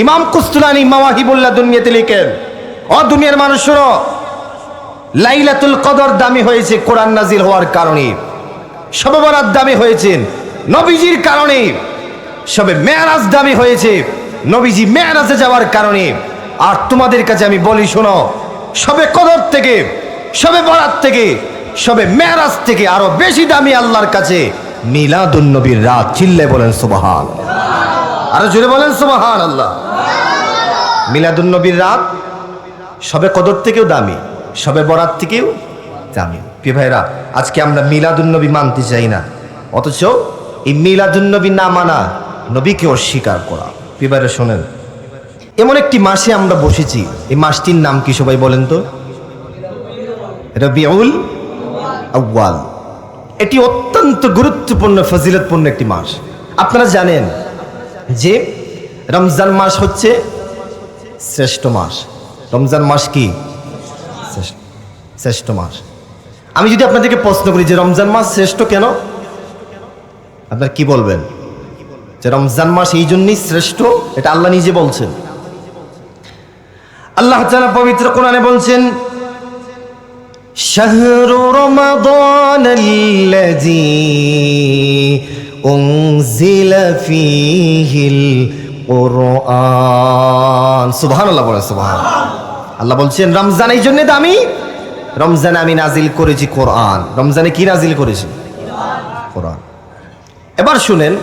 ইমাম কুস্তুলানি মাওয়াহিবুল্লাহ দুনিয়াতে লিখেন, অ দুনিয়ার মানুষ শোনো, লাইলাতুল কদর দামি হয়েছে কোরআন নাজির হওয়ার কারণে সবে বরাত দামি হয়েছেন নবীজির কারণে, সবে মেয়ারাজ দামি হয়েছে নবীজি মেয়ারাজে যাওয়ার কারণে, আর তোমাদের কাছে আমি বলি শোনো, সবে কদর থেকে, সবে বরাত থেকে, সবে মেয়ারাজ থেকে আরও বেশি দামি আল্লাহর কাছে মিলাদুন নবীর রাত চিল্লে বলেন সুবহান আরও জোরে বলেন সুবহান আল্লাহ মিলাদুন নবীর রাত, সবে কদর থেকেও দামি, সবে বরাত থেকেও দামি। প্রিয় ভাইরা আজকে আমরা মিলাদুন্নবী মানতে চাই না। অথচ এই মিলাদুন্নবী না মানা নবীকে অস্বীকার করা। প্রিয় ভাইরা, শোনেন, এমন একটি মাসে আমরা বসেছি। এই মাসটির নাম কি সবাই বলেন তো? রবিউল আউয়াল। এটি অত্যন্ত গুরুত্বপূর্ণ, ফজিলতপূর্ণ একটি মাস। আপনারা জানেন যে রমজান মাস হচ্ছে শ্রেষ্ঠ মাস রমজান মাস কি শ্রেষ্ঠ- শ্রেষ্ঠ মাস আমি যদি আপনাদেরকে প্রশ্ন করি যে রমজান মাস শ্রেষ্ঠ কেন আপনার কি বলবেন যে রমজান মাস এই জন্যই শ্রেষ্ঠ এটা আল্লাহ নিজে বলছেন আল্লাহ তাআলা পবিত্র কোরআনে বলছেন شهر رمضان الذي أنزل فيه القرآن سبحان الله বলে সুবহান আল্লাহ বলছেন রমজান এই জন্য দামি রমজানে আমি নাজিল করেছি কোরআন রমজানে কি নাজিল করেছি কোরআন এবার শুনেন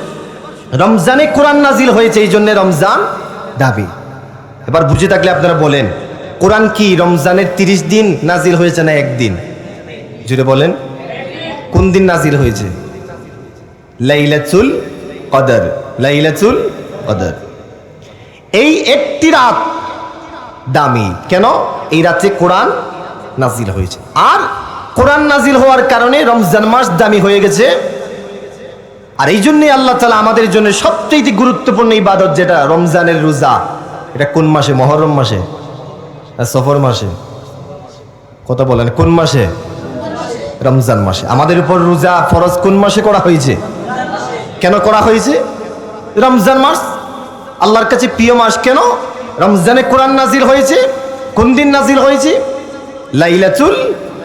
রমজানে কোরআন নাজিল হয়েছে এই জন্য রমজান দাবি এবার বুঝে থাকলে আপনারা বলেন কোরআন কি রমজানের তিরিশ দিন নাজিল হয়েছে না একদিন জুড়ে বলেন কোন দিন নাজিল হয়েছে লাইলাতুল কদর লাইলাতুল কদর। এই একটি রাত দামি। কেন? এই রাতে কোরআন নাজিল হয়েছে। আর কোরআন নাজিল হওয়ার কারণে রমজান মাস দামি হয়ে গেছে। আর এই জন্যই আল্লাহ তালা আমাদের জন্য সবচেয়ে গুরুত্বপূর্ণ ইবাদত যেটা, রমজানের রোজা। এটা কোন মাসে? মহরম মাসে? সফর মাসে? কথা বলেন, কোন মাসে? রমজান মাসে। আমাদের উপর রোজা ফরজ কোন মাসে করা হয়েছে? কেন করা হয়েছে? রমজান মাস, আল্লাহর কাছে প্রিয় মাস কেন? রমজানে কোরআন নাজিল হয়েছে, কোন দিন নাজিল হয়েছে? লাইলাতুল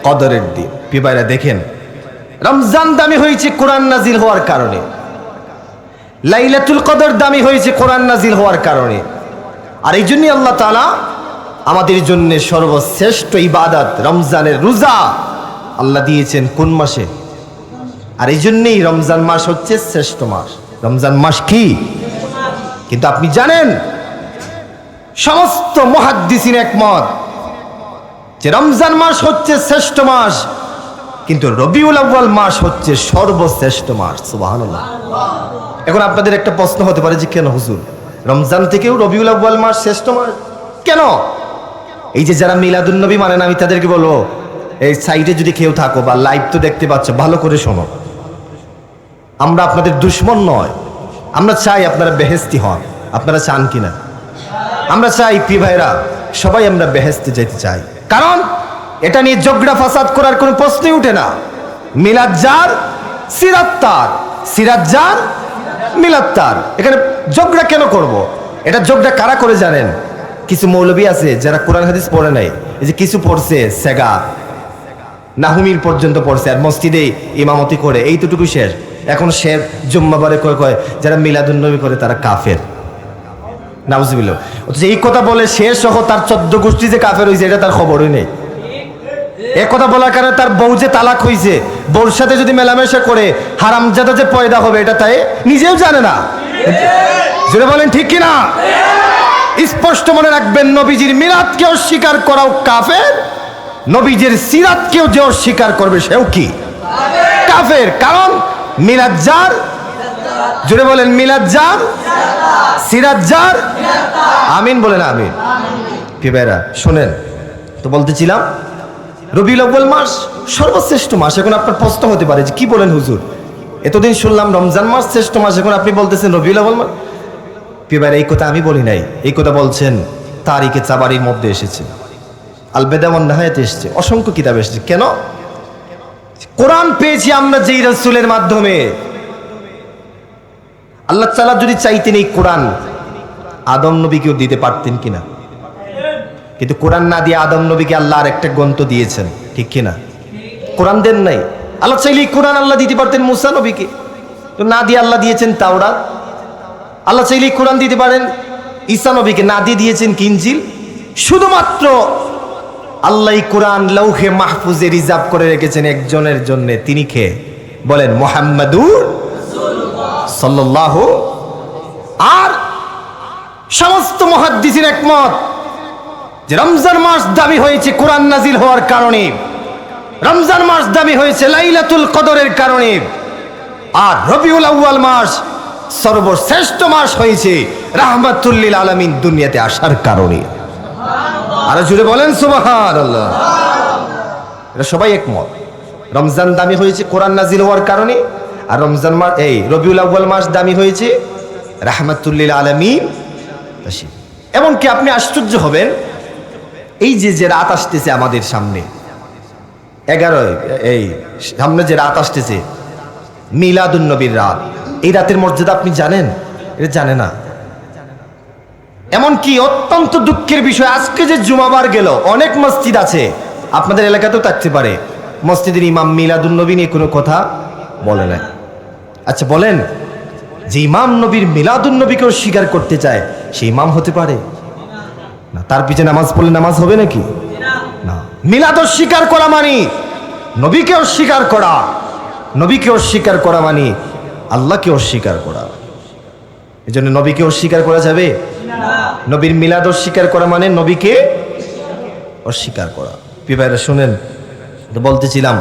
কদরের দিন। পিবাইরা দেখেন, রমজান দামি হয়েছে কোরআন নাজিল হওয়ার কারণে। লাইলাতুল কদর দামি হয়েছে কোরআন নাজিল হওয়ার কারণে। আর এই জন্যই আল্লাহ তালা আমাদের জন্য সর্বশ্রেষ্ঠ ইবাদত, রমজানের রোজা আল্লাহ দিয়েছেন কোন মাসে? আর এই জন্যেই রমজান মাস হচ্ছে শ্রেষ্ঠ মাস। রমজান মাস কি? কিন্তু আপনি জানেন, সমস্ত মহাদ্দিসিন একমত যে রমজান মাস হচ্ছে শ্রেষ্ঠ মাস, কিন্তু রবিউল আউ্বাল মাস হচ্ছে সর্বশ্রেষ্ঠ মাস। সুবহানাল্লাহ। এখন আপনাদের একটা প্রশ্ন হতে পারে যে কেন হুজুর? রমজান থেকেও রবিউল আউ্বাল মাস শ্রেষ্ঠ মাস? কেন? এই যে যারা মিলাদুন নবী মানেন আমি তাদেরকে বলব, এই সাইডে যদি কেউ থাকো বা লাইভ তো দেখতে পাচ্ছ, ভালো করে শোনো। আমরা আপনাদের দুশ্মন নয়। আমরা চাই আপনারা বেহেস্তি হন। আপনারা চান কিনা? আমরা চাই পি ভাইরা সবাই আমরা বেহেস্তে যেতে চাই। কারণ এটা নিয়ে জগড়া ফাসাদ করার কোনো প্রশ্নই উঠে না। মিলাদ যার, সিরাত তার। সিরাত যার, মিলাদ তার। এখানে জগড়া কেন করব। এটা জগড়া কারা করে জানেন? কিছু মৌলবী আছে যারা কোরআন হাদিস পড়ে নাই। এই যে কিছু পড়ছে, সেগা। নাহুমির পর্যন্ত পড়ছে আর মসজিদে ইমামতি করে। এইটুকু শেষ। এখন সে জুম্মাবারে কয় কয়, যারা মিলাদুন্নবী করে তারা কাফের। নাউজবিল অথচ এই কথা বলে সে সহ তার চোদ্দ গোষ্ঠী যে কাফের হয়েছে এটা তার খবরই নেই। এ কথা বলার কারণে তার বউ যে তালাক হয়েছে বউর সাথে যদি মেলামেশা করে, হারামজাদা যে পয়দা হবে, এটা তাই নিজেও জানে না। জোরে বলেন ঠিক কিনা? স্পষ্ট মনে রাখবেন, নবীজির মিরাতকে অস্বীকার করাও কাফের, নবীজির সিরাতকেও যে অস্বীকার করবে সেও কি? কাফের। কারণ মিলাদ যার জোরে বলেন সিরাত যার আমিন বলেন, আমিন। পিবেরা শোনেন, তো বলতেছিলাম, রবিউল আউ্বাল মাস সর্বশ্রেষ্ঠ মাস, এখন আপনার প্রশ্ন হতে পারে যে কি বলেন হুজুর? এতদিন শুনলাম রমজান মাস শ্রেষ্ঠ মাস, এখন আপনি বলতেছেন রবিউল আউ্বাল মাস। পিবার এই কথা আমি বলি নাই, এই কথা বলছেন তারিখে চাবারির মধ্যে এসেছে। আলবেদামন নাহায়াতে এসেছে, অসংখ্য কিতাব এসেছে। কেন? কোরআন পেয়েছি আমরা যেই রসুলের মাধ্যমে। আল্লাহ তালা যদি চাইতেন এই কোরআন আদম নবীকেও দিতে পারতেন কিনা? কিন্তু কোরআন না দিয়ে আদম নবীকে আল্লাহ আর একটা গ্রন্থ দিয়েছেন, ঠিক কিনা? কোরআন দেন নাই। আল্লাহ চাইলে কোরআন আল্লাহ দিতে পারতেন মুসা নবীকে। তো না দিয়ে আল্লাহ দিয়েছেন তাওরাত। আল্লাহ চাইলে কোরআন দিতে পারেন ঈসা নবীকে। না দিয়ে দিয়েছেন কিঞ্জিল। শুধুমাত্র আল্লাহ কোরআন লৌহে মাহফুজে রিজার্ভ করে রেখেছেন একজনের জন্য। তিনি কে? বলেন মোহাম্মদুর সাল্লাহ আর সমস্ত মহাদ্দিসির একমত যে রমজান মাস দাবি হয়েছে কোরআন নাজিল হওয়ার কারণে। রমজান মাস দাবি হয়েছে লাইলাতুল কদরের কারণে। আর রবিউল আউয়াল মাস সর্বশ্রেষ্ঠ মাস হয়েছে রাহমাতুল্লিল আলামিন দুনিয়াতে আসার কারণে। আরও জুড়ে বলেন সুবাহান আল্লাহ এটা সবাই একমত। রমজান দামি হয়েছে, কোরআন নাজিল হওয়ার কারণে। আর রমজান মাস, এই রবিউল আউয়াল মাস দামি হয়েছে, রাহমাতুল্লিল আলামিন। আসি। এমনকি আপনি আশ্চর্য হবেন, এই যে যে রাত আসতেছে আমাদের সামনে, এগারো, এই সামনে যে রাত আসতেছে, মিলাদুন নবীর রাত, এই রাতের মর্যাদা আপনি জানেন? এটা জানে না। এমনকি অত্যন্ত দুঃখের বিষয়, আজকে যে জুমাবার গেল, অনেক মসজিদ আছে। আপনাদের এলাকাতেও থাকতে পারে। মসজিদের ইমাম মিলাদুন নবী নিয়ে কোনো কথা বলে নাই। আচ্ছা বলেন, যে ইমাম নবীর মিলাদুন নবীকেও স্বীকার করতে চায়, সে ইমাম হতে পারে? না, তার পিছনে নামাজ পড়লে নামাজ হবে নাকি? না। মিলাদ স্বীকার করা মানি নবীকে অস্বীকার করা। নবীকে অস্বীকার করা মানি আল্লাহকে অস্বীকার করা। এই জন্য নবীকে অস্বীকার করা যাবে? নবীর মিলাদ অস্বীকার করা মানে নবীকে অস্বীকার করা। পিপাইরা শুনেন তো বলতেছিলাম।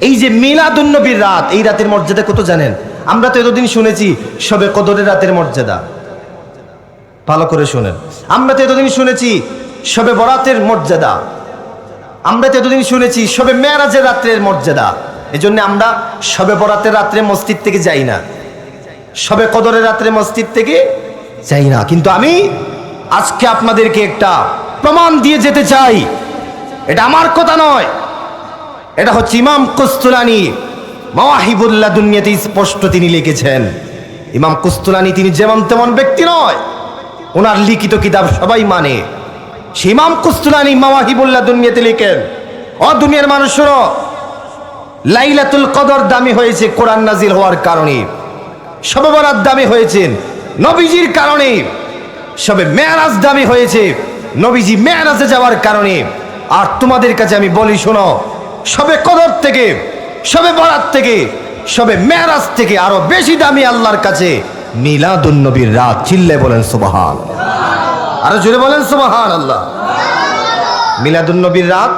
এই যে মিলাদুন নবীর রাত, এই রাতের মর্যাদা কত জানেন? আমরা তো এতদিন শুনেছি, সবে কদরের রাতের মর্যাদা। ভালো করে শুনেন। আমরা তো এতদিন শুনেছি, সবে বরাতের মর্যাদা। আমরা তো এতদিন শুনেছি, সবে মেয়ারাজের রাত্রের মর্যাদা। এই জন্য আমরা সবে বরাতের রাত্রে মসজিদ থেকে যাই না। সবে কদরের রাত্রে মসজিদ থেকে যাই না। কিন্তু আমি আজকে আপনাদেরকে একটা প্রমাণ দিয়ে যেতে চাই। এটা আমার কথা নয়। এটা হচ্ছে ইমাম কুস্তুলানি মাওয়াহিবুল্লাহ দুনিয়াতে স্পষ্ট তিনি লিখেছেন। ইমাম কুস্তুলানি তিনি যেমন তেমন ব্যক্তি নয়, ওনার লিখিত কিতাব সবাই মানে। সে ইমাম কুস্তুলানি মাওয়াহিবুল্লাহ দুনিয়াতে লিখেন, অ দুনিয়ার মানুষেরও লাইলাতুল কদর দামি হয়েছে কোরআন নাজির হওয়ার কারণে। সবে বরাত দামি হয়েছেন নবীজির কারণে সবে মেয়ারাজ দামি হয়েছে। নবীজি মেয়ারাজে যাওয়ার কারণে। আর তোমাদের কাছে আমি বলি, শোনো, সবে কদর থেকে, সবে বরাত থেকে, সবে মেয়ারাজ থেকে আরও বেশি দামি আল্লাহর কাছে মিলাদুন নবীর রাত। চিল্লে বলেন, সুবহান। আরও জোরে বলেন, সুবহান আল্লাহ। মিলাদুন নবীর রাত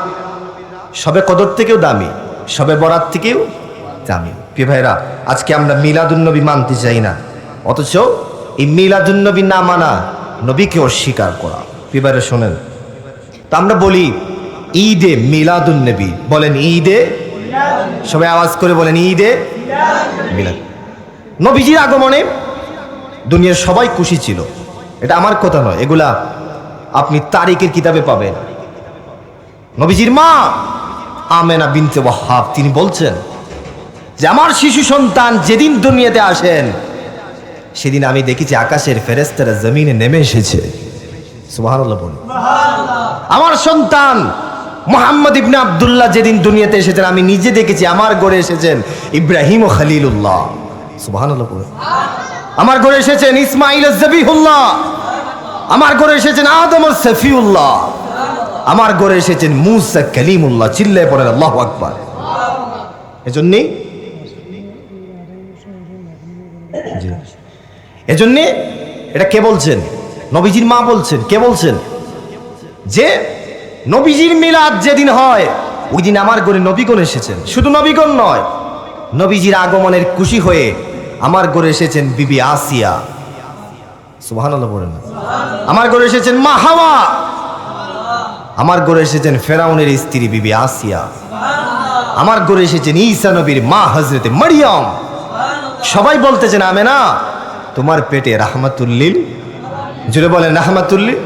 সবে কদর থেকেও দামি, সবে বরাত থেকেও দামি। প্রিয় ভাইরা আজকে আমরা মিলাদুন্নবী মানতে চাই না। অথচ এই মিলাদুন্নবী না মানা নবীকে অস্বীকার করা। প্রিয় ভাইরা, শোনেন। তো আমরা বলি, ঈদে মিলাদুন্নবী। বলেন, ঈদে? সবাই আওয়াজ করে বলেন, ঈদে? মিলাদ। নবীজির আগমনে দুনিয়ার সবাই খুশি ছিল। এটা আমার কথা নয়, এগুলা আপনি তারিখের কিতাবে পাবেন। নবীজির মা আমেনা বিনতে ওয়াহাব, তিনি বলছেন যে আমার শিশু সন্তান যেদিন দুনিয়াতে আসেন সেদিন আমি দেখেছি আকাশের ফেরেস্তারা জমিনে নেমে এসেছে। আমার সন্তান মোহাম্মদ ইবনে আব্দুল্লাহ যেদিন দুনিয়াতে এসেছেন আমি নিজে দেখেছি আমার গড়ে এসেছেন ইব্রাহিম ও খালিলুল্লাহ। সুবহানাল্লাহ আমার ঘরে এসেছেন ইসমাইল জবিহুল্লাহ। আমার ঘরে এসেছেন আদম সফিউল্লাহ। আমার ঘরে এসেছেন মুসা কালিমুল্লাহ চিল্লায় পড়েন আল্লাহ আকবার। এজন্যই জি। এজন্যে এটা কে বলছেন? নবীজির মা বলছেন। কে বলছেন? যে নবীজির মিলাদ যেদিন হয়, ওই দিন আমার ঘরে নবীগণ এসেছেন। শুধু নবীগণ নয়, নবীজির আগমনের খুশি হয়ে আমার ঘরে এসেছেন বিবি আসিয়া। সুবহানাল্লাহ বলেন আমার ঘরে এসেছেন মা হাওয়া। আমার ঘরে এসেছেন ফেরাউনের স্ত্রী বিবি আসিয়া। আমার ঘরে এসেছেন ঈসা নবীর মা হজরতে মারিয়াম। সবাই বলতেছেন আমে না তোমার পেটে রাহমাতুল্লিল? জুড়ে বলেন, রাহমাতুল্লিল?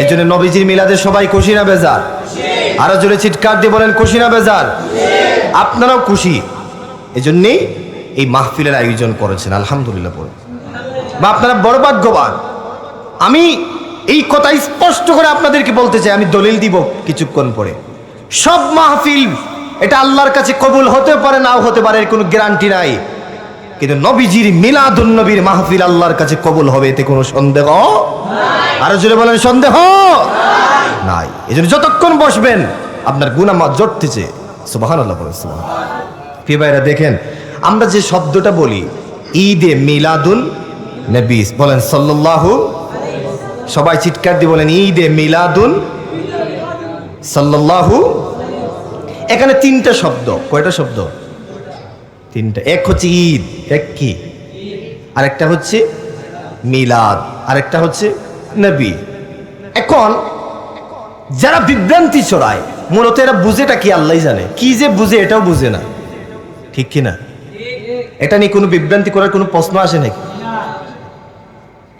এই জন্য নবীজির মিলাদে সবাই খুশি না বেজার? আরও জোরে চিৎকার দিয়ে বলেন, খুশি না বেজার? আপনারাও খুশি। এই জন্যেই এই মাহফিলের আয়োজন করেছেন, আলহামদুলিল্লাহ বলে বা আপনারা বড় ভাগ্যবান। আমি এই কথা স্পষ্ট করে আপনাদেরকে বলতে চাই, আমি দলিল দিব কিছুক্ষণ পরে। সব মাহফিল, এটা আল্লাহর কাছে কবুল হতে পারে, নাও হতে পারে কোনো গ্যারান্টি নাই। কিন্তু নবীজির মিলাদুন নবীর মাহফিল আল্লাহর কাছে কবুল হবে, এতে কোনো সন্দেহ? আরও জোরে বলেন, সন্দেহ? নাই। এই জন্য যতক্ষণ বসবেন, আপনার গুনামা জটতেছে। সুবাহান আল্লাহ বলেন প্রিয় ভাইরা, দেখেন, আমরা যে শব্দটা বলি, ঈদে মিলাদুন নবীস বলেন সাল্লাল্লাহু সবাই চিৎকার দিয়ে বলেন, ঈদে মিলাদুন সাল্লাল্লাহু এখানে তিনটা শব্দ, কয়টা শব্দ? তিনটা। এক হচ্ছে ঈদ, এক কি? আরেকটা হচ্ছে মিলাদ, আরেকটা হচ্ছে নবী। এখন যারা বিভ্রান্তি ছড়ায়, মূলত এরা বুঝেটা কি আল্লাহ জানে। কি যে বুঝে এটাও বুঝে না। ঠিক কি না এটা নিয়ে কোনো বিভ্রান্তি করার কোনো প্রশ্ন আসে নাকি?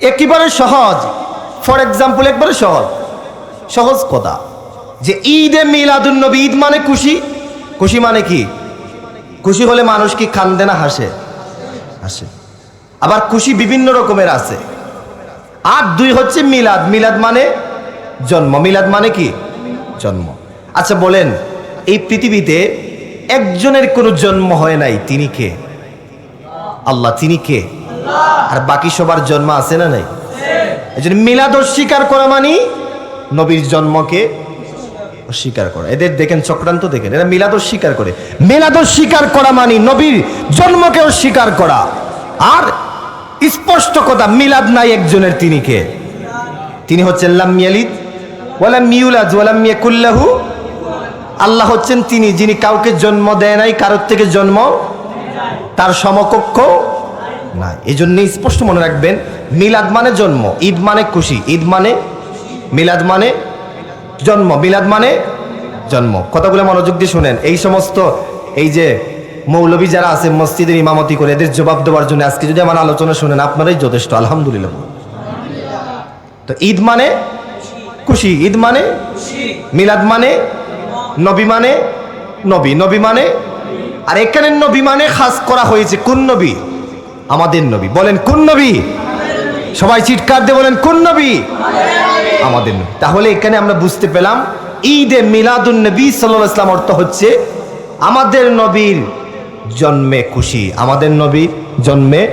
একেবারে সহজ। ফর এক্সাম্পল একবারে সহজ। সহজ কথা। যে ঈদে মিলাদুন নবী, ঈদ মানে খুশি? খুশি মানে কি? খুশি হলে মানুষ কি কান্দে না হাসে? হাসে। আবার খুশি বিভিন্ন রকমের আছে। আর দুই হচ্ছে মিলাদ। মিলাদ মানে জন্ম। মিলাদ মানে কি? জন্ম। আচ্ছা বলেন, এই পৃথিবীতে একজনের কোনো জন্ম হয় নাই, তিনি কে? আল্লাহ, তিনি কে? আর বাকি সবার জন্ম আছে না নাই? এই জন্য মিলাদ অস্বীকার করা মানে নবীর জন্মকে অস্বীকার করা। এদের দেখেন চক্রান্ত দেখেন, এরা মিলাদ অস্বীকার করে। মিলাদ অস্বীকার করা মানে নবীর জন্মকে অস্বীকার করা। আর স্পষ্ট কথা, মিলাদ নাই একজনের তিনি কে? তিনি হচ্ছেন লাম ইয়ালিদ ওয়ালাম মিউলাদ ওয়ালাম ইয়াকুল্লাহু আল্লাহ হচ্ছেন তিনি, যিনি কাউকে জন্ম দেয় নাই, কারোর থেকে জন্ম তার সমকক্ষ নাই। এই জন্য স্পষ্ট মনে রাখবেন, মিলাদ মানে জন্ম, ঈদ মানে খুশি, ঈদ মানে মিলাদ মানে জন্ম, মিলাদ মানে জন্ম। কথাগুলো মনোযোগ দিয়ে শুনেন। এই সমস্ত, এই যে মৌলবী যারা আছে, মসজিদের ইমামতি করে, এদের জবাব দেওয়ার জন্য আজকে যদি আমার আলোচনা শুনেন, আপনারাই যথেষ্ট, আলহামদুলিল্লাহ। তো ঈদ মানে খুশি। ঈদ মানে মিলাদ মানে নবী মানে নবী। নবী মানে আর এখানে নবী মানে খাস করা হয়েছে কোন নবী? আমাদের নবী। বলেন, কোন নবী? সবাই চিৎকার দিয়ে বলেন, কোন নবী? আমাদের নবী। তাহলে এখানে আমরা বুঝতে পেলাম, ঈদে মিলাদুন নবী সাল্লাল্লাহু আলাইহি ওয়াসাল্লাম অর্থ হচ্ছে, আমাদের নবীর জন্মে খুশি। আমাদের নবীর জন্মে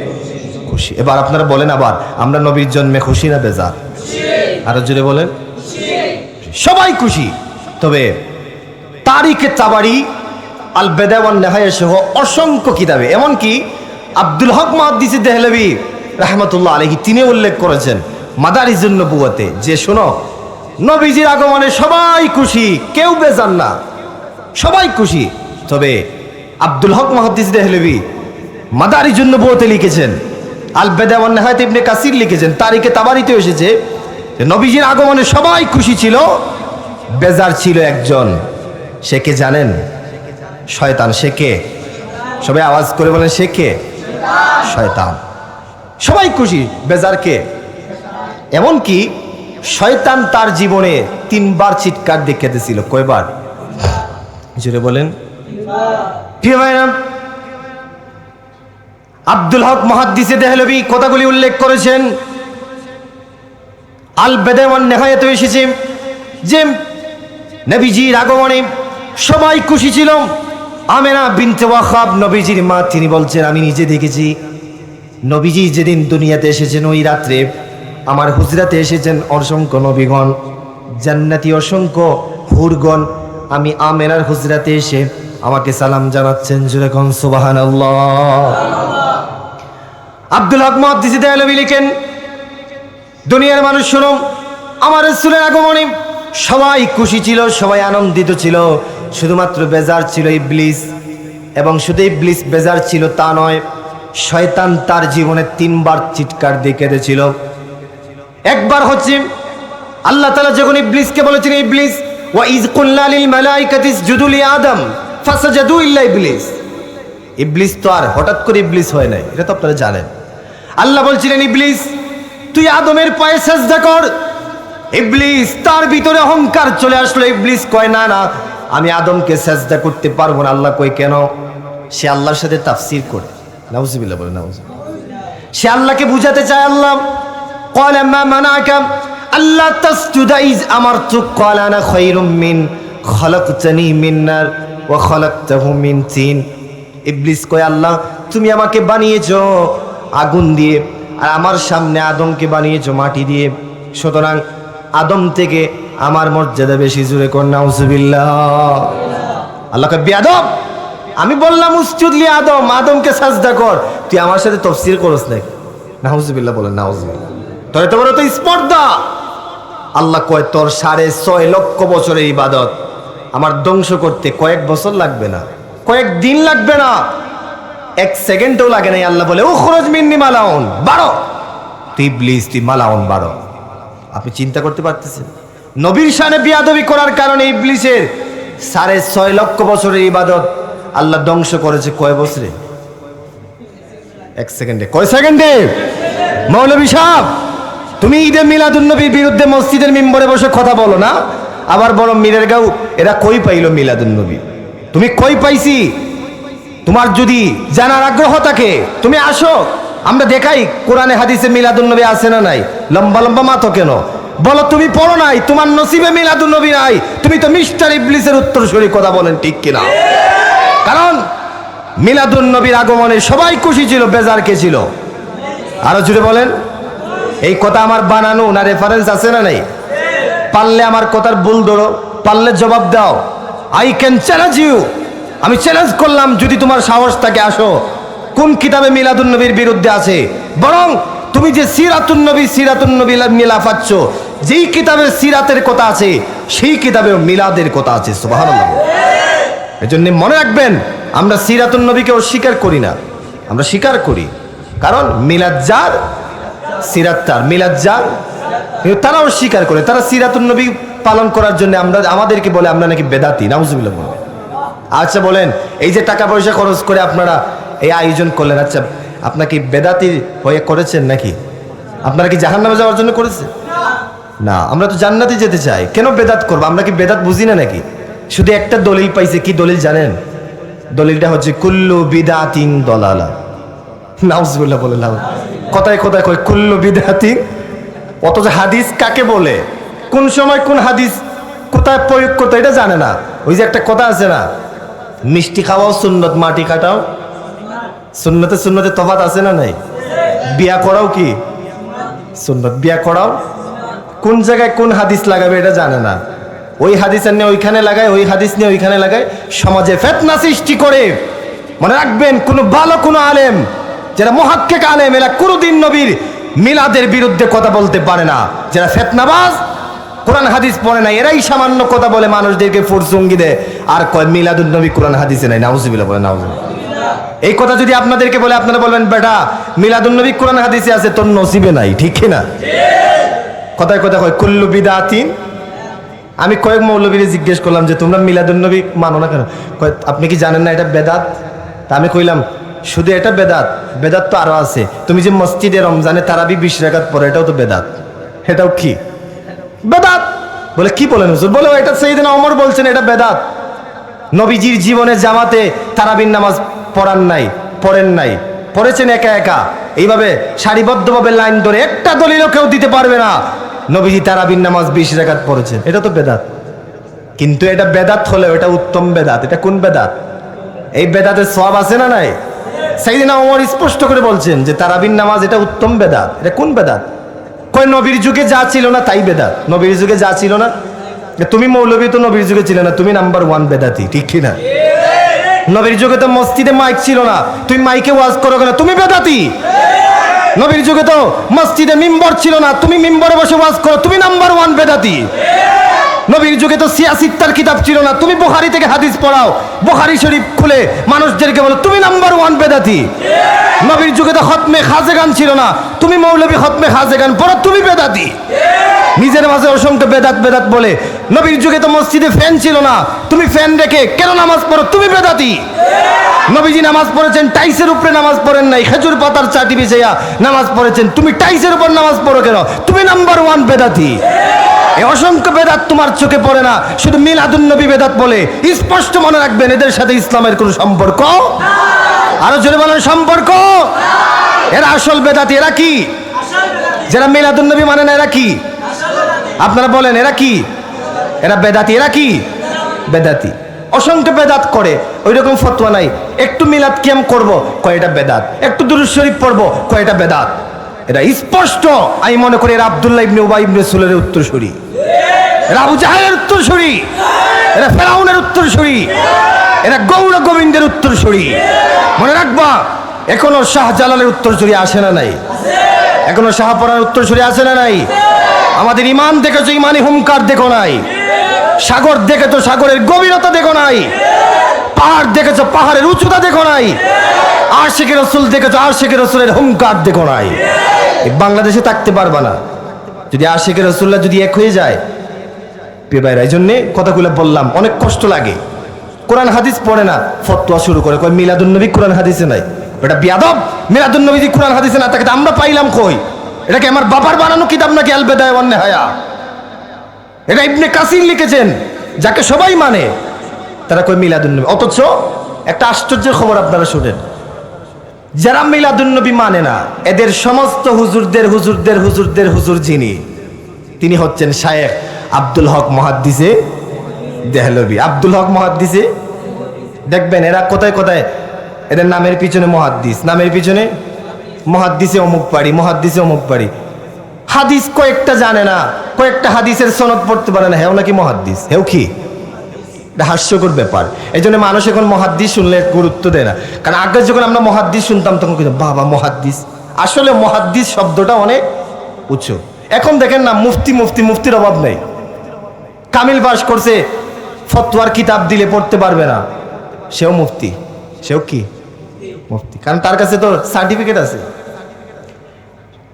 খুশি। এবার আপনারা বলেন আবার, আমরা নবীর জন্মে খুশি না বেজার? আরও জোরে বলেন। সবাই খুশি। তবে তারিখে তাবারি আল বেদাওয়ান নেহায় সহ অসংখ্য কিতাবে। এমনকি আব্দুল হক মাহাদ্দিসি দেহলবি রাহমাতুল্লাহ আলহি তিনি উল্লেখ করেছেন মাদারিজুন নবুয়াতে যে শোনো, নবীজির আগমনে সবাই খুশি, কেউ বেজান না। সবাই খুশি। তবে আব্দুল হক মাহাদ্দিস দেহলবি মাদারিজুন নবুয়াতে লিখেছেন আল বেদাওয়ান নেহায়ত ইবনে কাসির লিখেছেন, তারিখে তাবারিতে এসেছে যে নবীজির আগমনে সবাই খুশি ছিল, বেজার ছিল একজন। সে কে জানেন? শয়তান। সে কে? সবাই আওয়াজ করে বলেন, সে কে? শয়তান। সবাই খুশি, বেজার কে? এমনকি শয়তান তার জীবনে তিনবার চিৎকার দেখাতেছিল কয়বার? জুড়ে বলেন। আব্দুল হক মহাদ্দিসে দেহলবি কথাগুলি উল্লেখ করেছেন। আল বেদেওয়ান নেহায়ত এসেছে যে, নবীজির আগমনে সবাই খুশি ছিল। আমেনা বিনতে ওয়াখাব নবীজির মা, তিনি বলছেন, আমি নিজে দেখেছি, নবীজি যেদিন দুনিয়াতে এসেছেন, ওই রাত্রে আমার হুজরাতে এসেছেন অসংখ্য নবীগণ, জান্নাতি অসংখ্য হুরগণ। আমি আমেনার হুজরাতে এসে আমাকে সালাম জানাচ্ছেন যেরকম সুবাহান আব্দুল হক মহাদিসি দেয়ালবি লিখেন, দুনিয়ার মানুষ শুনুন আমার রসুলের আগমনে সবাই খুশি ছিল, সবাই আনন্দিত ছিল। শুধুমাত্র বেজার ছিল ইবলিস এবং শুধু ইবলিস বেজার ছিল তা নয়, শয়তান তার জীবনে তিনবার চিৎকার দিয়ে কেঁদেছিল। একবার হচ্ছে আল্লাহ তালা যখন ইবলিসকে বলেছেন, ইবলিস, ওয়া ইজ কুল্লা লিল মালাইকাতি ইসজুদু লি আদম, ফাসাজাদু ইল্লা ইবলিস। ইবলিস তো আর হঠাৎ করে ইবলিস হয় নাই, এটা তো আপনারা জানেন। আল্লাহ বলছিলেন, ইবলিস, তুই আদমের পায়ে সেজদা কর। ইবলিস, তার ভিতরে অহংকার চলে আসলো। ইবলিস কয়, না না, আমি আদমকে সেজদা করতে পারব না। আল্লাহ কই কেন? সে আল্লাহর সাথে তাফসির করে। নাউজুবিল্লাহ বলে নাউজুবিল্লাহ। সে আল্লাহকে বুঝাতে চায় আল্লাহ قال ما منعك ألا تسجد إذ أمرتك قال أنا خير من خلقتني من نار وخلقته من طين ইবলিস কয় আল্লাহ তুমি আমাকে বানিয়েছো আগুন দিয়ে আর আমার সামনে আদমকে বানিয়েছো মাটি দিয়ে সুতরাং আদম থেকে আমার মর্যাদা বেশি জুড়ে কর নাউজুবিল্লাহ আল্লাহকে বেয়াদব আমি বললাম উস্তুদলি আদম আদমকে সাজদা কর তুই আমার সাথে তফসির করস নাকি নাউজুবিল্লাহ বলেন নাউজুবিল্লাহ তোর বড় তো স্পর্ধা। আল্লাহ কয়, তোর সাড়ে ছয় লক্ষ বছরের ইবাদত। আমার ধ্বংস করতে কয়েক বছর লাগবে না। কয়েক দিন লাগবে না। এক সেকেন্ডও লাগে নাই। আল্লাহ বলে ও খরচ মিন্নি মালাউন বারো তুই ব্লিজ তুই মালাউন বারো আপনি চিন্তা করতে পারতেছেন। নবীর শানে বিয়াদবি করার কারণে ইবলিসের সাড়ে ছয় লক্ষ বছরের ইবাদত আল্লাহ ধ্বংস করেছে কয় বছরে? এক সেকেন্ডে। কয় সেকেন্ডে? মৌলভী সাহেব! তুমি ঈদে মিলাদুন নবীর বিরুদ্ধে মসজিদের মিম্বরে বসে কথা বলো না? আবার বড় মীরের গাউ এরা কই পাইলো মিলাদুন নবী তুমি কই পাইছি? তোমার যদি জানার আগ্রহ থাকে, তুমি আসো। আমরা দেখাই কোরআনে হাদিসে মিলাদুন নবী আছে না নাই। লম্বা লম্বা মাথো কেন? বলো, তুমি পড়ো নাই, তোমার নসিবে মিলাদুন নবী নাই। তুমি তো মিস্টার ইবলিসের উত্তরসূরি কথা বলেন ঠিক কিনা? কারণ মিলাদুন নবীর আগমনে সবাই খুশি ছিল, বেজার কে ছিল? আরও জুড়ে বলেন। এই কথা আমার বানানো, না রেফারেন্স আছে না নাই? পারলে আমার কথার ভুল ধরো, পারলে জবাব দাও। আই ক্যান চ্যালেঞ্জ ইউ আমি চ্যালেঞ্জ করলাম যদি তোমার সাহস থাকে, আসো। কোন কিতাবে মিলাদুন নবীর বিরুদ্ধে আছে? বরং তুমি যে সিরাতুন নবী সিরাতুন নবী মিলা পাচ্ছ যেই কিতাবে সিরাতের কথা আছে, সেই কিতাবেও মিলাদের কথা আছে, সুবহানাল্লাহ। এজন্য মনে রাখবেন, আমরা সিরাতুন নবীকে অস্বীকার করি না। আমরা স্বীকার করি। কারণ মিলাদ যার সিরাত তার মিলাদ যার তারাও স্বীকার করে, তারা সিরাতুন নবী পালন করার জন্য আমরা, আমাদেরকে বলে আমরা নাকি বেদাতি, নাউজুবিল্লাহ বলে আচ্ছা বলেন, এই যে টাকা পয়সা খরচ করে আপনারা এই আয়োজন করলেন আচ্ছা আপনাকে বেদাতি হয়ে করেছেন নাকি? আপনারা কি জাহান্নামে যাওয়ার জন্য করেছে না, আমরা তো জান্নাতে যেতে চাই, কেন বেদাত করব? আমরা কি বেদাত বুঝি না নাকি? শুধু একটা দলিল পাইছে, কি দলিল জানেন? দলিলটা হচ্ছে, কুল্লু বিদাতিন দলালা। নাউজুবিল্লাহ বলে নাও কথায় কথায় কয়, কুল্লু বিদাতিন অথচ হাদিস কাকে বলে? কোন সময় কোন হাদিস কোথায় প্রয়োগ করতে এটা জানে না। ওই যে একটা কথা আছে না, মিষ্টি খাওয়াও সুন্নত, মাটি কাটাও সুন্নতে সুন্নতে তফাত আছে না নাই? বিয়া করাও কি? সুন্নত। বিয়া করাও? কোন জায়গায় কোন হাদিস লাগাবে এটা জানে না। ওই হাদিস নিয়ে ওইখানে লাগায়, ওই হাদিস নিয়ে ওইখানে লাগায় সমাজে ফেতনা সৃষ্টি করে। মনে রাখবেন, কোনো ভালো কোনো আলেম যারা মহাক্কেক আলেম এরা কোনোদিন নবীর মিলাদের বিরুদ্ধে কথা বলতে পারে না। যারা ফেতনাবাজ, কোরআন হাদিস পড়ে না, এরাই সামান্য কথা বলে মানুষদেরকে ফুরসঙ্গি দেয়। আর কয় মিলাদুল নবী কোরআন হাদিসে নাই, নাউজুবিল্লাহ বলে নাউজুবিল্লাহ। এই কথা যদি আপনাদেরকে বলে, আপনারা বলবেন, বেটা মিলাদুল নবী কোরআন হাদিসে আছে, তোর নসিবে নাই। ঠিক না কথায় কথা কয়, কুল্লু বিদাতিন। আমি কয়েক মৌলবীরে জিজ্ঞেস করলাম যে, তোমরা মিলাদুল নবী মানো না কেন? আপনি কি জানেন না এটা বেদাত? তা আমি কইলাম শুধু এটা বেদাত বেদাত তো আরও আছে। তুমি যে মসজিদে রমজানে তারাবি বিশ রাকাত পরে এটাও তো বেদাত। এটাও কি? বেদাত! বলে কি বলেন হুজুর? বলে এটা সেইদিন অমর বলছেন, এটা বেদাত। নবীজির জীবনে জামাতে তারাবির নামাজ পড়ান নাই, পড়েন নাই। পড়েছেন একা একা। এইভাবে সারিবদ্ধভাবে লাইন ধরে একটা দলিলও কেউ দিতে পারবে না। নবীজি তারাবির নামাজ বিশ রেখাত পড়েছেন। এটা তো বেদাত। কিন্তু এটা বেদাত হলেও এটা উত্তম বেদাত। এটা কোন বেদাত? এই বেদাতের সব আছে না নাই? সাইদিনা ওমর স্পষ্ট করে বলছেন যে তারাবির নামাজ এটা উত্তম বেদাত। এটা কোন বেদাত? কয়, নবীর যুগে যা ছিল না তাই বেদাত। নবীর যুগে যা ছিল না তুমি মৌলবী তো নবীর যুগে ছিল না, তুমি নাম্বার ওয়ান বেদাতি, ঠিক না নবীর যুগে তো মসজিদে মাইক ছিল না, তুমি মাইকে ওয়াজ করো কেন? তুমি বেদাতি। নবীর যুগে তো মসজিদে মিম্বর ছিল না, তুমি মিম্বরে বসে ওয়াজ করো, তুমি নাম্বার ওয়ান বেদাতি। নবীর যুগে তো সিয়াসিত্তার কিতাব ছিল না। তুমি বুখারি থেকে হাদিস পড়াও। বুখারি শরীফ খুলে মানুষদেরকে বলো, তুমি নাম্বার ওয়ান বেদাতি। নবীর যুগে তো খতমে খাজেগান ছিল না। তুমি মৌলবী খতমে খাজেগান, পড়ো, তুমি বেদাতি। নিজের মাঝে অসংখ্য বেদাত বেদাত বলে। নবীর যুগে তো মসজিদে ফ্যান ছিল না। তুমি ফ্যান রেখে কেন নামাজ পড়ো? তুমি বেদাতি। নবীজি নামাজ পড়েছেন, টাইসের উপরে নামাজ পড়েন নাই। খেজুর পাতার চাটি বিছাইয়া নামাজ পড়েছেন। তুমি টাইসের উপর নামাজ পড়ো কেন? তুমি নাম্বার ওয়ান বেদাতি। এই অসংখ্য বেদাত তোমার চোখে পড়ে না, শুধু মিলাদুন নবী বেদাত বলে। স্পষ্ট মনে রাখবেন, এদের সাথে ইসলামের কোনো সম্পর্ক? আরও জোরে বলেন, সম্পর্ক? এরা আসল বেদাতি, এরা কি? যারা মিলাদুন নবী মানে না, এরা কি? আপনারা বলেন, এরা কি? এরা বেদাতি, এরা কি? বেদাতি। অসংখ্য বেদাত করে ওই রকম ফতোয়া নাই। একটু মিলাদ কিয়াম করব, কয়টা বেদাত? একটু দুরুদ শরীফ পড়ব, কয়টা বেদাত? এটা স্পষ্ট। আমি মনে করি এরা আব্দুল্লাহ ইবনে উবাই ইবনে সুলের উত্তরসূরি। এরা আবু জাহেলের উত্তরসূরি। এরা ফেরাউনের উত্তরসূরি। এরা গৌর গোবিন্দের উত্তরসূরি। মনে রাখবা, এখনও শাহজালালের উত্তরসূরি আসে না নাই? এখনও শাহপরার উত্তরসূরি আসে না নাই? আমাদের ইমান দেখেছ, ইমানি হুমকার দেখো নাই? সাগর দেখেছ, সাগরের গভীরতা দেখো নাই? পাহাড় দেখেছ, পাহাড়ের উচ্চতা দেখো নাই? আর শেখের রসুল দেখেছ শেখের রসুলের হুমকার দেখো নাই? বাংলাদেশে থাকতে পারবা না। যদি আশিকের রসুল্লাহ যদি এক হয়ে যায় পেবাইরা এই জন্যে কথাগুলো বললাম, অনেক কষ্ট লাগে। কোরআন হাদিস পড়ে না, ফতোয়া শুরু করে, কয় মিলাদুন্নবী কোরআন হাদিসে নাই। এটা বিয়াদব মিলাদুন্নবী যদি কোরআন হাদিসে না থাকে, তা আমরা পাইলাম কই? এটা কি আমার বাবার বানানো কিতাব নাকি আল বেদায় ওয়ান হায়া এটা ইবনে কাসির লিখেছেন, যাকে সবাই মানে। তারা কই মিলাদুন্নবী অথচ একটা আশ্চর্যের খবর আপনারা শুনেন। যারা মিলাদুন্নবী মানে না, এদের সমস্ত হুজুরদের হুজুরদের হুজুরদের, হুজুর যিনি, তিনি হচ্ছেন শায়েখ। আব্দুল হক মহাদ্দিসে দেহলবি আব্দুল হক মহাদ্দিসে? দেখবেন এরা কোথায় কোথায়? এদের নামের পিছনে মহাদ্দিস, নামের পিছনে মহাদ্দিসে অমুক পারি মহাদ্দিসে অমুক পারি হাদিস কয়েকটা জানে না, কয়েকটা হাদিসের সনদ পড়তে পারে না। হেও নাকি মহাদ্দিস? হেও কি? এটা হাস্যকর ব্যাপার। এই জন্য মানুষ এখন মহাদ্দিস শুনলে গুরুত্ব দেয় না। কারণ আগে যখন আমরা মহাদ্দিস শুনতাম, তখন কিন্তু বাবা মহাদ্দিস। আসলে মহাদ্দিস শব্দটা অনেক উঁচু। এখন দেখেন না, মুফতি মুফতি, মুফতির অভাব নেই। কামিল পাস করছে, ফতোয়ার কিতাব দিলে পড়তে পারবে না। সেও মুফতি। সেও কি? মুফতি। কারণ তার কাছে তো সার্টিফিকেট আছে।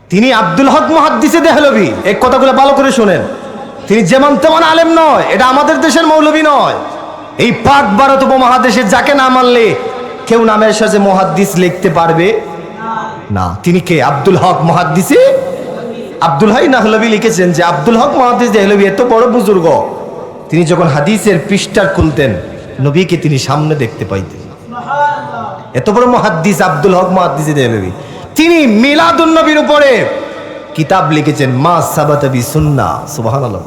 তিনি আব্দুল হক মহাদ্দিসে দেহলবি এই কথাগুলো ভালো করে শোনেন। তিনি যেমন তেমন আলেম নয়, এটা আমাদের দেশের মৌলবী নয়। এই পাক ভারত উপমহাদেশে যাকে না মানলে, কেউ নামের সাথে মহাদ্দিস লিখতে পারবে না। তিনি কে? আব্দুল হক মহাদ্দিসে? আব্দুল হাই নাহলবি লিখেছেন যে আব্দুল হক মহাদিস দেহলবি এত বড় বুজুর্গ। তিনি যখন হাদিসের পৃষ্ঠার খুলতেন নবীকে তিনি সামনে দেখতে পাইতেন। এত বড় মহাদ্দিস আব্দুল হক মহাদ্দিস দেহলবি তিনি মিলাদুন নবীর উপরে কিতাব লিখেছেন মা সাবাতাবি সুন্না। সুবহানাল্লাহ।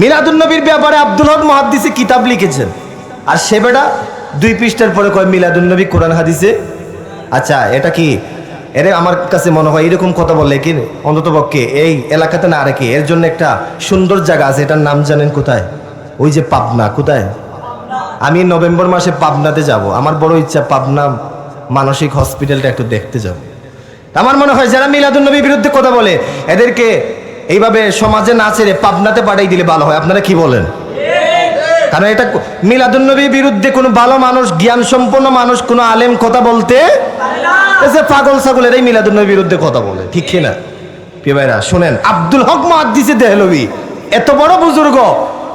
মিলাদুন নবীর ব্যাপারে আব্দুল হক মহাদ্দিসে কিতাব লিখেছেন। আর সে বেটা দুই পৃষ্ঠার পরে কয় মিলাদুন নবী কোরআন হাদিসে? আচ্ছা এটা কি এর আমার কাছে মনে হয় এরকম কথা বললে কি অন্তত পক্ষে এই এলাকাতে না রেখে এর জন্য একটা সুন্দর জায়গা আছে, এটার নাম জানেন কোথায়? ওই যে পাবনা, কোথায়? আমি নভেম্বর মাসে পাবনাতে যাব। আমার বড় ইচ্ছা পাবনা মানসিক হসপিটালটা একটু দেখতে যাব। আমার মনে হয় যারা মিলাদুন নবীর বিরুদ্ধে কথা বলে, এদেরকে এইভাবে সমাজে না ছেড়ে পাবনাতে পাঠাই দিলে ভালো হয়। আপনারা কি বলেন? কারণ এটা মিলাদুন্নবীর বিরুদ্ধে কোনো ভালো মানুষ জ্ঞান সম্পন্ন মানুষ কোনো আলেম কথা বলতে এসে পাগল ছাগল এরাই মিলাদুন্নবীর বিরুদ্ধে কথা বলে ঠিক কিনা? প্রিয় ভাইরা শোনেন আব্দুল হক মহাদ্দিসে দেহলবি এত বড় বুজুর্গ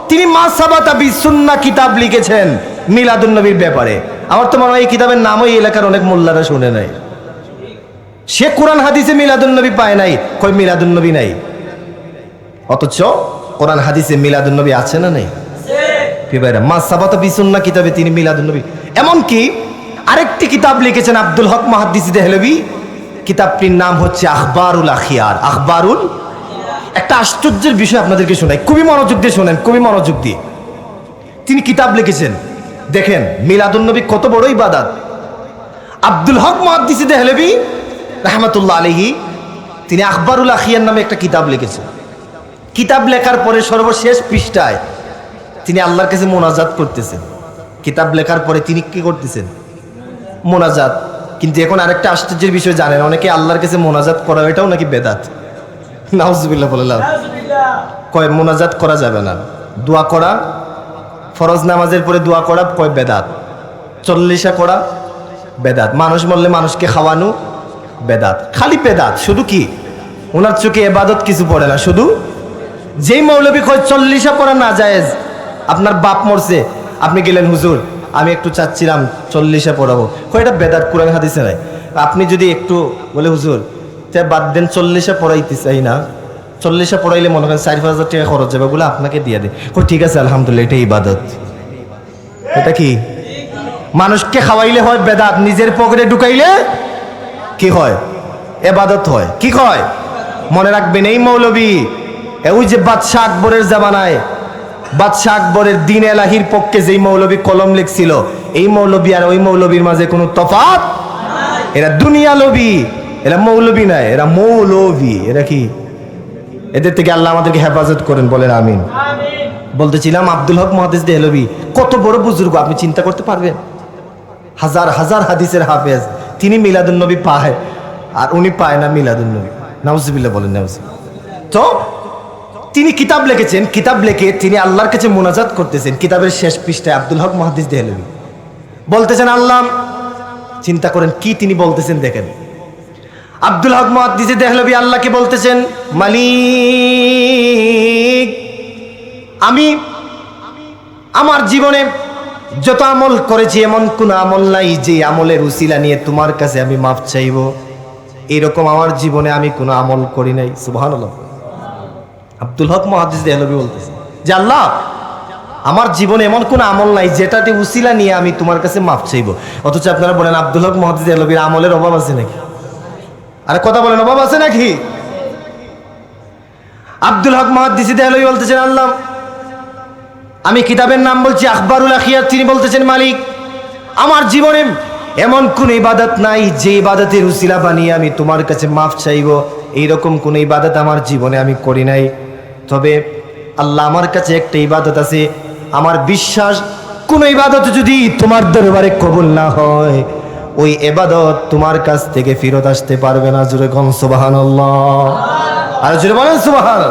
তিনি মাসাবাতাবি সুন্না কিতাব লিখেছেন মিলাদুন্নবীর ব্যাপারে। আমার তো মনে হয় এই কিতাবের নামও এই এলাকার অনেক মোল্লারা শুনে নাই। সে কোরআন হাদিসে মিলাদুন্নবী পায় নাই কই মিলাদুন্নবী নাই? অথচ কোরআন হাদিসে মিলাদুন্নবী আছে না নেই? ফিবাইরা মা সাবাত বিসুন্না কিতাবে তিনি মিলাদুন্নবী এমনকি আরেকটি কিতাব লিখেছেন আব্দুল হক মাহাদ্দিসি দেহলবি। কিতাবটির নাম হচ্ছে আখবারুল আখিয়ার। আখবারুল? একটা আশ্চর্যের বিষয় আপনাদেরকে শোনাই। খুবই মনোযোগ দিয়ে শোনেন, খুবই মনোযোগ দিয়ে। তিনি কিতাব লিখেছেন, দেখেন মিলাদুন্নবী কত বড় ইবাদাত। আব্দুল হক মহাদ্দিসি দেহলবি, রহমতুল্লাহ আলহি তিনি আখবারুল আখিয়ার নামে একটা কিতাব লিখেছেন। কিতাব লেখার পরে সর্বশেষ পৃষ্ঠায় তিনি আল্লাহর কাছে মোনাজাত করতেছেন। কিতাব লেখার পরে তিনি কি করতেছেন? মোনাজাত। কিন্তু এখন আরেকটা আশ্চর্যের বিষয় জানেন, অনেকে আল্লাহর কাছে মোনাজাত করা এটাও নাকি বেদাত? নাউজুবিল্লাহ বললাম কয়, মোনাজাত করা যাবে না। দোয়া করা, ফরজ নামাজের পরে দোয়া করা, কয়, বেদাত। চল্লিশা করা, বেদাত। মানুষ মরলে মানুষকে খাওয়ানো, বেদাত। খালি বেদাত, শুধু কি? ওনার চোখে এবাদত কিছু পড়ে না, শুধু যেই মৌলবী কয়, চল্লিশা পড়া না জায়েজ আপনার বাপ মরছে, আপনি গেলেন, হুজুর, আমি একটু চাচ্ছিলাম চল্লিশে পড়াবো। কয়, এটা বেদাত, কোরআন, হাদিসে নাই। আপনি যদি একটু বলে, হুজুর, তে বাদ দেন, চল্লিশে পড়াইতে চাই না। চল্লিশে পড়াইলে মনে করেন চার পাঁচ হাজার টাকা খরচ যাবে বলে আপনাকে দিয়ে দেয় ও ঠিক আছে, আলহামদুলিল্লাহ এটা ইবাদত। এটা কি? মানুষকে খাওয়াইলে হয় বেদাত, নিজের পকেটে ঢুকাইলে কি হয়? এবাদত হয়। কি কয়? মনে রাখবেন, এই মৌলবী ওই যে বাদশাহ আকবরের জামানায় বাদশাহ আকবরের দিন এলাহির পক্ষে যেই মৌলবী কলম লিখছিল এই মৌলবী আর ওই মৌলবীর মাঝে কোনো তফাৎ? এরা দুনিয়া লবি এরা মৌলবী নয় এরা মৌলবী। এরা কি? এদের থেকে আল্লাহ আমাদেরকে হেফাজত করেন বলেন আমিন। বলতেছিলাম আব্দুল হক মহাদিস দেহলবি কত বড় বুজুর্গ আপনি চিন্তা করতে পারবেন? হাজার হাজার হাদিসের হাফেজ তিনি মিলাদুল নবী পায় আর উনি পায় না মিলাদুল নবী। নাউজুবিল্লাহ বলেন নাউজুবিল্লাহ। তো তিনি কিতাব লিখেছেন, কিতাব লিখে তিনি আল্লাহর কাছে মোনাজাত করতেছেন। কিতাবের শেষ পৃষ্ঠায় আব্দুল হক মহাদিস দেহলবি বলতেছেন, আল্লাহ, চিন্তা করেন কি তিনি বলতেছেন দেখেন। আব্দুল হক মহাদিসে দেহলবি আল্লাহকে বলতেছেন, মালিক, আমি, আমার জীবনে যত আমল করেছি, এমন কোন আমল নাই যে আমলের উসিলা নিয়ে তোমার কাছে আমি মাপ চাইব। এরকম আমার জীবনে আমি কোনো আমল করি নাই। সুবহান আব্দুল হক মহাদিস দেহলবি বলতেছে, যে আল্লাহ, আমার জীবনে এমন কোন আমল নাই যেটাতে উসিলা নিয়ে আমি তোমার কাছে মাপ চাইব। অথচ আপনারা বলেন, আব্দুল হক মহাদিস দেহলবির আমলের অভাব আছে নাকি? আরে কথা বলেন, অভাব আছে নাকি? আব্দুল হক মহাদিস দেহলবি বলতেছেন, আল্লাহ, আমি কিতাবের নাম বলছি, আখবরুল আখিয়াত তিনি বলতেছেন, মালিক, আমার জীবনে এমন কোন ইবাদত নাই যে ইবাদতের উসিলা বানিয়ে আমি তোমার কাছে মাফ চাইব। এইরকম কোন ইবাদত আমার জীবনে আমি করি নাই। তবে আল্লাহ আমার কাছে একটা ইবাদত আছে। আমার বিশ্বাস, কোনো ইবাদত যদি তোমার দরবারে কবুল না হয়, ওই এবাদত তোমার কাছ থেকে ফেরত আসতে পারবে না। জুড়ে কম সুবাহান আর জুড়ে বলেন সুবাহান